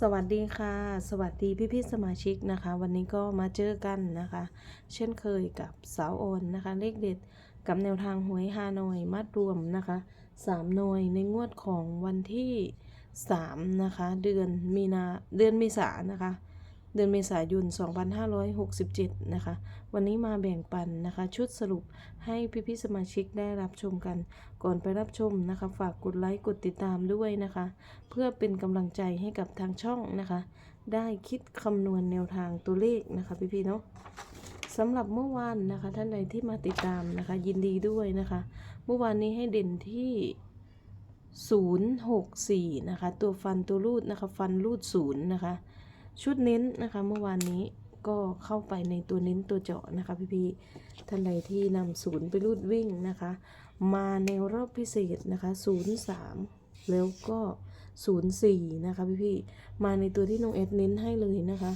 สวัสดีค่ะ สวัสดีพี่พี่ๆสมาชิกนะคะ วันนี้ก็มาเจอกันนะคะ เช่นเคยกับสาวโอนนะคะ เลขเด็ดกับแนวทางหวยฮานอยมัดรวมนะคะสามหน่วยในงวดของวันที่สามนะคะ เดือนมีนาเดือนเมษายนนะคะ เดือนเมษายน 2567 นะคะ วันนี้มาแบ่งปันนะคะ ชุดสรุปให้พี่ๆสมาชิกได้รับชมกัน ก่อนไปรับชมนะคะ ฝากกดไลค์กดติดตามด้วยนะคะ เพื่อเป็นกำลังใจให้กับทางช่องนะคะ ได้คิดคำนวณแนวทางตัวเลขนะคะพี่ๆเนาะสำหรับเมื่อวานนะคะ ท่านใดที่มาติดตามนะคะ ยินดีด้วยนะคะ เมื่อวานนี้ให้เด่นที่064 นะคะ ตัวฟันตัวรูดนะคะ ฟันรูดศูนย์นะคะ ชุดเน้นนะคะ เมื่อวานนี้ก็เข้าไปในตัวเน้นตัวเจาะนะคะ พี่ๆท่านใดที่นำศูนย์ไปรูดวิ่งนะคะ มาในรอบพิเศษนะคะ03แล้วก็04นะคะพี่ๆมาในตัวที่น้องเอดเน้นให้เลยนะคะ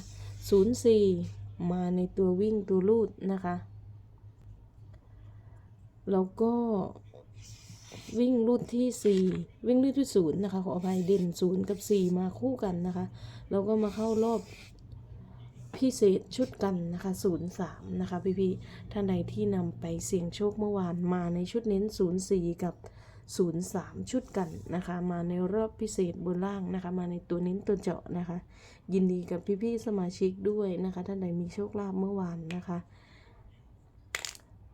04มาในตัววิ่งตัวรูดนะคะ แล้วก็ วิ่งรูดที่ 4 วิ่งรูดที่0นะคะ ขออภัยเด่น0กับ 4 มาคู่กันนะคะ แล้วก็มาเข้ารอบพิเศษชุดกันนะคะ03นะคะพี่ๆท่านใดที่นำไปเสี่ยงโชคเมื่อวานมาในชุดเน้น04กับ03ชุดกันนะคะ มาในรอบพิเศษบนล่างนะคะ มาในตัวเน้นตัวเจาะนะคะ ยินดีกับพี่ๆสมาชิกด้วยนะคะ ท่านใดมีโชคลาภเมื่อวานนะคะ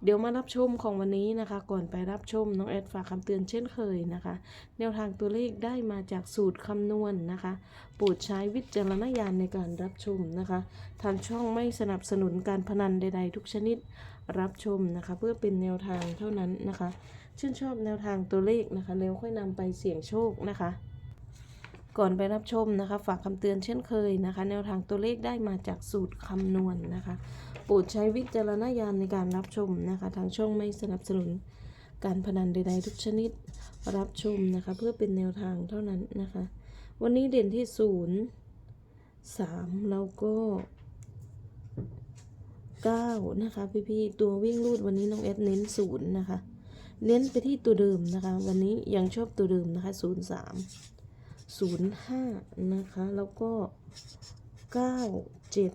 เดี๋ยวมารับชมของวันนี้นะคะ ก่อนไปรับชมน้องแอดฝากคำเตือนเช่นเคยนะคะ แนวทางตัวเลขได้มาจากสูตรคำนวณนะคะ โปรดใช้วิจารณญาณในการรับชมนะคะ ทางช่องไม่สนับสนุนการพนันใด ๆ ทุกชนิดรับชมนะคะ เพื่อเป็นแนวทางเท่านั้นนะคะ ชื่นชอบแนวทางตัวเลขนะคะแล้วค่อยนำไปเสี่ยงโชคนะคะ ก่อนไปรับชมนะคะ ฝากคำเตือนเช่นเคยนะคะ แนวทางตัวเลขได้มาจากสูตรคำนวณนะคะโปรดใช้วิจารณญาณในการรับชมนะคะ ทางช่องไม่สนับสนุน การพนันใดๆทุกชนิดรับชมนะคะ เพื่อเป็นแนวทางเท่านั้นนะคะ วันนี้เด่นที่ศูนย์สามแล้วก็เก้านะคะพี่ๆตัววิ่งรูดวันนี้น้องแอดเน้นศูนย์นะคะ เน้นไปที่ตัวเดิมนะคะ วันนี้ยังชอบตัวเดิมนะคะศูนย์สาม ศูนย์ห้านะคะ แล้วก็เก้าเจ็ด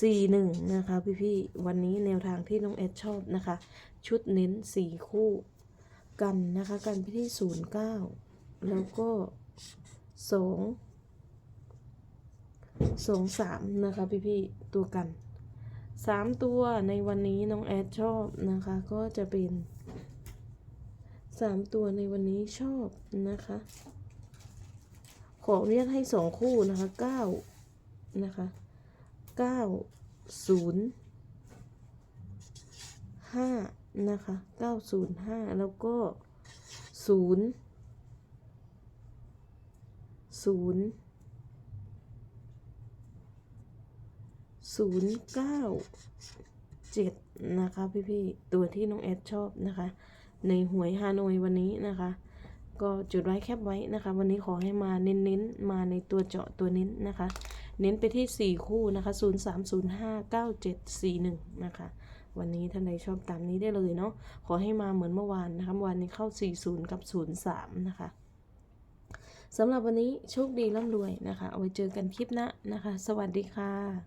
สี่หนึ่งนะคะ พี่ๆวันนี้แนวทางที่น้องแอดชอบนะคะ ชุดเน้นสี่คู่กันนะคะ กันไปที่ศูนย์เก้าแล้วก็สองสองสามนะคะพี่ๆตัวกันสามตัวในวันนี้น้องแอดชอบนะคะ ก็จะเป็น สามตัวในวันนี้ชอบนะคะ ขออนุญาตให้สองคู่นะคะเก้านะคะเก้าศูนย์ห้านะคะเก้าศูนย์ห้าแล้วก็ศูนย์ศูนย์ศูนย์เก้าเจ็ดนะคะพี่ๆตัวที่น้องแอดชอบนะคะ ในหวยฮานอยวันนี้นะคะ ก็จุดไว้แคบไว้นะคะ วันนี้ขอให้มาเน้นๆมาในตัวเจาะตัวเน้นนะคะ เน้นไปที่ 4 คู่นะคะ 0 3 0 5 9 7 4 1 นะคะ วันนี้ท่านใดชอบตามนี้ได้เลยเนาะขอให้มาเหมือนเมื่อวานนะคะวานนี้เข้า 40 กับ 03 นะคะสำหรับวันนี้โชคดีร่ำรวยนะคะ เอาไว้เจอกันคลิปหน้านะคะ สวัสดีค่ะ